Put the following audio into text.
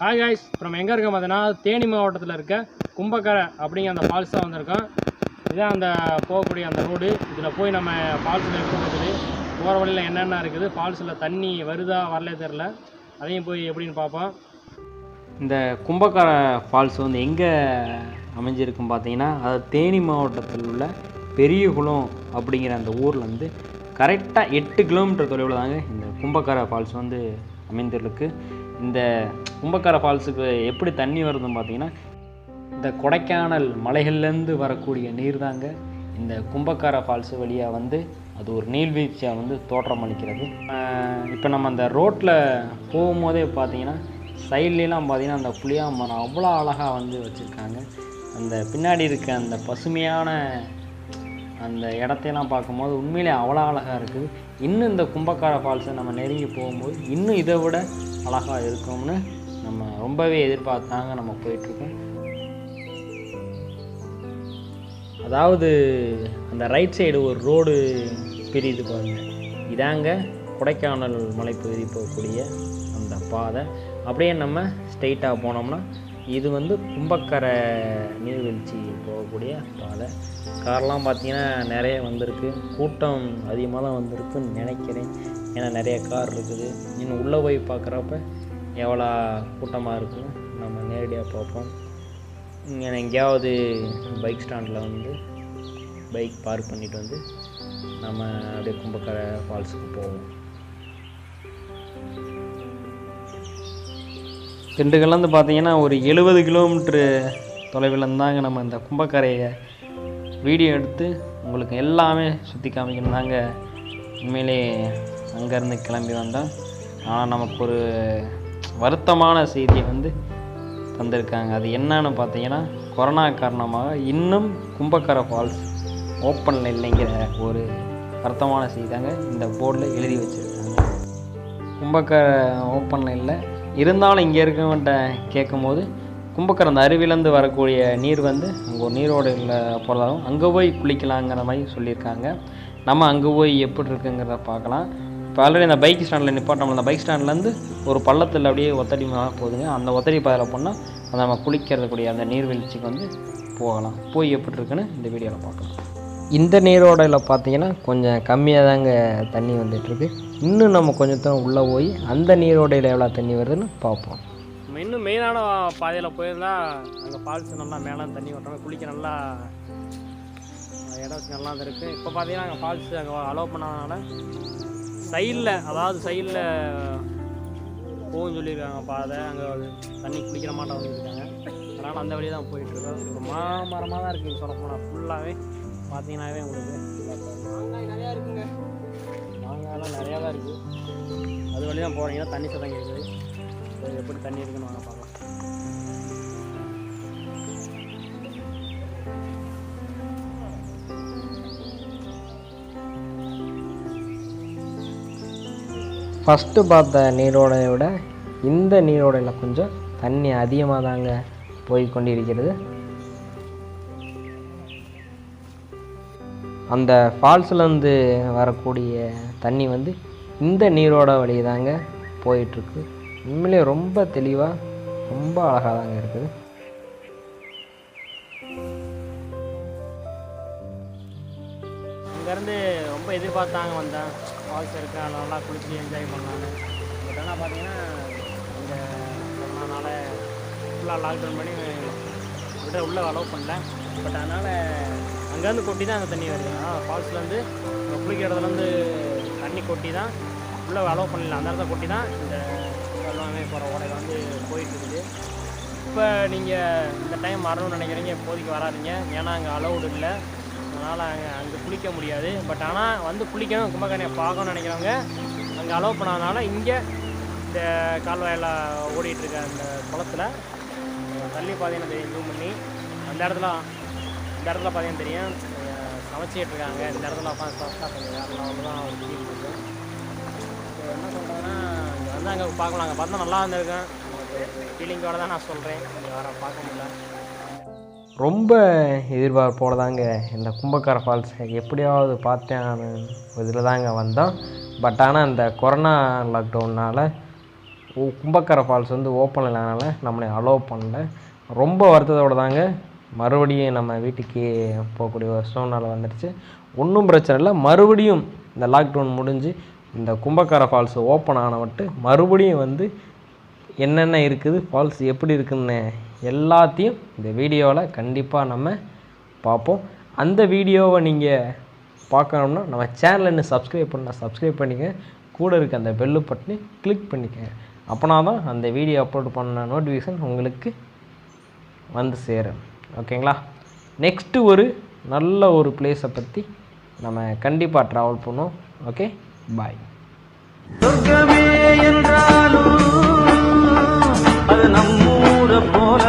Hi guys இப்போ நம்ம எங்கே இருக்கோம் பார்த்தீங்கன்னா தேனி மாவட்டத்தில் இருக்க கும்பக்கரை அப்படிங்கிற அந்த ஃபால்ஸ் தான் வந்திருக்கோம். இதுதான் அந்த போகக்கூடிய அந்த ரோடு இதில் போய் நம்ம ஃபால்ஸில் எப்படி இருக்குது போகிற வழியில் என்னென்ன இருக்குது ஃபால்ஸில் தண்ணி வருதா வரலே தெரில அதையும் போய் எப்படின்னு பார்ப்போம். இந்த கும்பக்கரை ஃபால்ஸ் வந்து எங்கே அமைஞ்சிருக்கும் பார்த்தீங்கன்னா அது தேனி மாவட்டத்தில் உள்ள பெரியகுளம் அப்படிங்கிற அந்த ஊரில் வந்து கரெக்டாக எட்டு கிலோமீட்டர் தொலைவில் தாங்க இந்த கும்பக்கார ஃபால்ஸ் வந்து அமைந்திருக்கு. இந்த கும்பக்கார ஃபால்ஸுக்கு எப்படி தண்ணி வருதுன்னு பார்த்தீங்கன்னா இந்த கொடைக்கானல் மலைகள்லேருந்து வரக்கூடிய நீர் தாங்க இந்த கும்பக்கார ஃபால்ஸ் வழியாக வந்து அது ஒரு நீர்வீழ்ச்சியாக வந்து தோற்றம் அளிக்கிறது. இப்போ நம்ம அந்த ரோட்டில் போகும்போதே பார்த்தீங்கன்னா சைட்லலாம் பார்த்தீங்கன்னா அந்த புளியா மரம் அவ்வளோ அழகாக வந்து வச்சுருக்காங்க. அந்த பின்னாடி இருக்க அந்த பசுமையான அந்த இடத்தையெல்லாம் பார்க்கும்போது உண்மையிலே அவ்வளோ அழகாக இருக்குது. இன்னும் இந்த கும்பக்கார ஃபால்ஸை நம்ம நெருங்கி போகும்போது இன்னும் இதை விட அழகாக இருக்கும்னு நம்ம ரொம்பவே எதிர்பார்த்தாங்க நம்ம போயிட்டுருக்கோம். அதாவது அந்த ரைட் சைடு ஒரு ரோடு பிரியுது பாருங்கள் இதாங்க கொடைக்கானல் மலைப்பகுதி போகக்கூடிய அந்த பாதை. அப்படியே நம்ம ஸ்ட்ரெயிட்டாக போனோம்னா இது வந்து கும்பக்கரை நீர்வீழ்ச்சி போகக்கூடிய பாதை கார்லாம் பார்த்தீங்கன்னா நிறைய வந்திருக்கு. கூட்டம் அதிகமாக தான் வந்திருக்குன்னு நினைக்கிறேன். ஏன்னா நிறைய கார் இருக்குது. இன்னும் உள்ளே போய் பார்க்குறப்ப எவ்வளோ கூட்டமாக இருக்குன்னு நம்ம நேரடியாக பார்ப்போம். இங்கே எங்கேயாவது பைக் ஸ்டாண்டில் வந்து பைக் பார்க் பண்ணிட்டு வந்து நம்ம அப்படியே கும்பக்கரை ஃபால்ஸுக்கு போவோம். திண்டுக்கல்லேருந்து பார்த்தீங்கன்னா ஒரு எழுபது கிலோமீட்ரு தொலைவில் இருந்தாங்க நம்ம இந்த கும்பக்கரையை வீடியோ எடுத்து உங்களுக்கு எல்லாமே சுற்றி காமிக்கணும் தாங்க. உண்மையிலே அங்கேருந்து கிளம்பி வந்தோம். ஆனால் நமக்கு ஒரு வருத்தமான செய்தியை வந்து தந்திருக்காங்க. அது என்னன்னு பார்த்தீங்கன்னா கொரோனா காரணமாக இன்னும் கும்பக்கரை ஃபால்ஸ் ஓப்பனில் இல்லைங்கிற ஒரு வருத்தமான செய்தி தாங்க இந்த போர்டில் எழுதி வச்சுருக்காங்க. கும்பக்கரை ஓப்பனில் இல்லை. இருந்தாலும் இங்கே இருக்கவன்ட்ட கேட்கும்போது கும்பக்கரை அந்த அருவிலேருந்து வரக்கூடிய நீர் வந்து அங்கே ஒரு நீரோடையில் போகிறதாகவும் அங்கே போய் குளிக்கலாங்கிற மாதிரி சொல்லியிருக்காங்க. நம்ம அங்கே போய் எப்படி இருக்குங்கிறத பார்க்கலாம். இப்போ ஆல்ரெடி அந்த பைக் ஸ்டாண்டில் நிப்பாட்டோம். அந்த பைக் ஸ்டாண்ட்லேருந்து ஒரு பள்ளத்தில் அப்படியே ஒத்தடி மேலே போகுதுங்க. அந்த ஒத்தடி பாதையில் போனால் அந்த நம்ம குளிக்கிறதுக்கூடிய அந்த நீர்வீழ்ச்சிக்கு வந்து போகலாம். போய் எப்படி இருக்குன்னு இந்த வீடியோவில் பார்க்கலாம். இந்த நீரோடையில் பார்த்தீங்கன்னா கொஞ்சம் கம்மியாக தாங்க தண்ணி வந்துட்டுருக்கு. இன்னும் நம்ம கொஞ்சம் தூரம் உள்ளே போய் அந்த நீரோடையில் எவ்வளோ தண்ணி வருதுன்னு பார்ப்போம். நம்ம இன்னும் மெயினான பாதையில் போயிருந்தா அங்கே ஃபால்ஸ் நல்லா மேலே தண்ணி ஓட்டுறாங்க குளிக்க நல்லா இடம் நல்லா இருக்குது இப்போ பார்த்தீங்கன்னா அங்கே ஃபால்ஸ் அங்கே அலோவ் பண்ணாதனால சைடில் அதாவது சைடில் போகும் சொல்லியிருக்காங்க பாதை. அங்கே தண்ணி குளிக்கிற மாட்டோம் வந்துருக்காங்க அதனால் அந்த வழி தான் போயிட்டுருக்கோம் ஒரு மாமரமாக தான் இருக்குது சொல்ல போனால் ஃபுல்லாகவே பார்த்தீங்கன்னாவே உங்களுக்கு மாங்காய் நிறையா இருக்குங்க. மாங்காயெல்லாம் நிறையா தான் இருக்குது அது வழி தான் போகிறீங்கன்னா தண்ணி சத்தம் கேட்குது. அது எப்படி தண்ணி இருக்குன்னு வாங்க பார்க்கலாம். ஃபஸ்ட்டு பார்த்த நீரோடையை விட இந்த நீரோடையில் கொஞ்சம் தண்ணி அதிகமாக தாங்க போய் கொண்டிருக்கிறது. அந்த ஃபால்ஸ்லேருந்து வரக்கூடிய தண்ணி வந்து இந்த நீரோட வழி தாங்க போயிட்டுருக்கு. உண்மையிலே ரொம்ப தெளிவாக ரொம்ப அழகாக தாங்க இருக்குது. அங்கேருந்து ரொம்ப எதிர்பார்த்தாங்க வந்தேன். ஃபால்ஸ் இருக்கா நல்லா குளிச்சு என்ஜாய் பண்ணாங்க பட் ஆனால் பார்த்தீங்கன்னா இந்த கொரோனானால ஃபுல்லாக லாக்டவுன் பண்ணி விட உள்ளே அலோவ் பண்ணல. பட் அதனால் அங்கேருந்து கொட்டி தான் அங்கே தண்ணி வருது. ஆனால் ஃபால்ஸ்லேருந்து நம்ம குளிக்கிற இடத்துலேருந்து தண்ணி கொட்டி தான் உள்ளே அலோவ் பண்ணல அந்த இடத்த கொட்டி தான் இந்த எல்லாமே போகிற ஓடையில் வந்து போயிட்டுருக்குது. இப்போ நீங்கள் இந்த டைம் வரணும்னு நினைக்கிறீங்க இப்போதைக்கு வராதீங்க. ஏன்னா அங்கே அலௌடு இல்லை. அதனால் அங்கே அங்கே குளிக்க முடியாது. பட் ஆனால் வந்து குளிக்கணும் கும்பகரணியை பார்க்கணும்னு நினைக்கிறவங்க அங்கே அலோவ் பண்ணாதனால இங்கே இந்த கால்வாயில் ஓடிட்டுருக்க அந்த குளத்துல தள்ளி பார்த்தீங்கன்னா தெரியும் ஜூம் பண்ணி அந்த இடத்துல இந்த இடத்துல பார்த்தீங்கன்னா தெரியும். அஹ் சமைச்சிட்டு இருக்காங்க. இந்த இடத்துல உட்காந்து சாப்பிட்டா கொஞ்சம் வேறு வந்து தான் ஒரு ஃபீல் இருக்கும் இப்போ என்ன சொல்கிறேன்னா இங்கே வந்து அங்கே பார்க்கலாம். அங்கே பார்த்தா நல்லா இருந்திருக்கும். ஃபீலிங்கோடு தான் நான் சொல்கிறேன் இங்கே வர பார்க்க முடியல. ரொம்ப எதிர்பார்ப்போடு தாங்க இந்த கும்பக்கார ஃபால்ஸ். எப்படியாவது பார்த்தேன் இதில் தாங்க வந்தோம். பட் ஆனால் இந்த கொரோனா லாக்டவுனால் கும்பக்கார ஃபால்ஸ் வந்து ஓப்பன் இல்லாதனால நம்மளை அலோவ் பண்ணல. ரொம்ப வருத்தத்தோடு தாங்க மறுபடியும் நம்ம வீட்டுக்கு போகக்கூடிய ஒரு சூழ்நிலை வந்துடுச்சு ஒன்றும் பிரச்சனை இல்லை. மறுபடியும் இந்த லாக்டவுன் முடிஞ்சு இந்த கும்பகார ஃபால்ஸ் ஓப்பன் ஆனவட்டு மறுபடியும் வந்து என்னென்ன இருக்குது ஃபால்ஸ் எப்படி இருக்குதுன்னு எல்லாத்தையும் இந்த வீடியோவில் கண்டிப்பாக நம்ம பார்ப்போம். அந்த வீடியோவை நீங்கள் பார்க்கணும்னா நம்ம சேனலை இன்னும் சப்ஸ்கிரைப் பண்ணால் சப்ஸ்கிரைப் பண்ணிக்க கூட இருக்க அந்த பெல்லு பட்டனை கிளிக் பண்ணிக்க அப்போனா தான் அந்த வீடியோ அப்லோட் பண்ண நோட்டிஃபிகேஷன் உங்களுக்கு வந்து சேரும். ஓகேங்களா? நெக்ஸ்ட்டு ஒரு நல்ல ஒரு பிளேஸை பற்றி நம்ம கண்டிப்பாக ட்ராவல் பண்ணுவோம். ஓகே பாய் என்றாலும் அது நம்மூரை போல